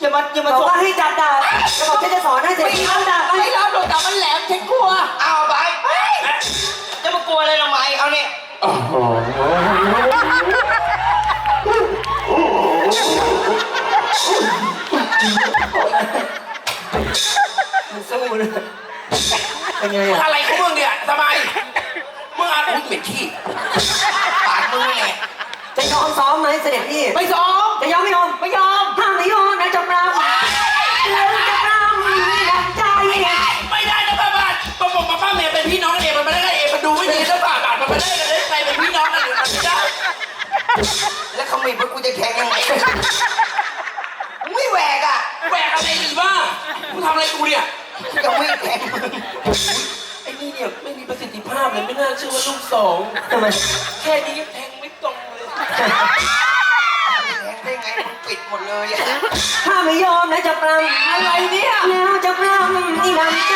อย่ามาอย่ามาบอกส่งว่าให้จับดาบจะบอกฉันจะสอนให้เสร็จไม่พี่เอาเอาดาบไปไม่รับหรอกแต่มันแหลมฉันกลัว เอาไปจะมากลัวอะไรทำไมเอาเนี่ยมันสู้เลยเป็นไงมึงอะอะไรของมึงเนี่ยทำไมมึงอะไรมึงเหม็นขี้ สด็จพี่ ไม่ซ้อมจะยอมไม่ยอมไม่ยอมห้ามไม่ยอมนะจำนำแล้วจะนำดังใจไม่ได้ไม่ได้นะป้าบาทป้าบอกมาป้าเมย์เป็นพี่น้องกันเองมันไม่ได้เองมันดูไม่ดีนะป้าบาทมันไม่ได้กันได้ใครเป็นพี่น้องกันหรือมันไม่ได้แล้วเขามีว่ากูจะแทงยังไงมึงไม่แหวกอะแหวกอะไรอีบ้ากูทำอะไรกูเนี่ยจะไม่แทงมึงไอ้นี่เนี่ยไม่มีประสิทธิภาพเลยไม่น่าเชื่อว่าลูกสองทำไมแค่นี้ยังแทงไม่ตรงเลยแทง ได้ไงมึงปิดหมดเลยอะถ้าไม่ยอมนะจะปรำอะไรเนี่ย แล้วจะปรำนี่นำใจ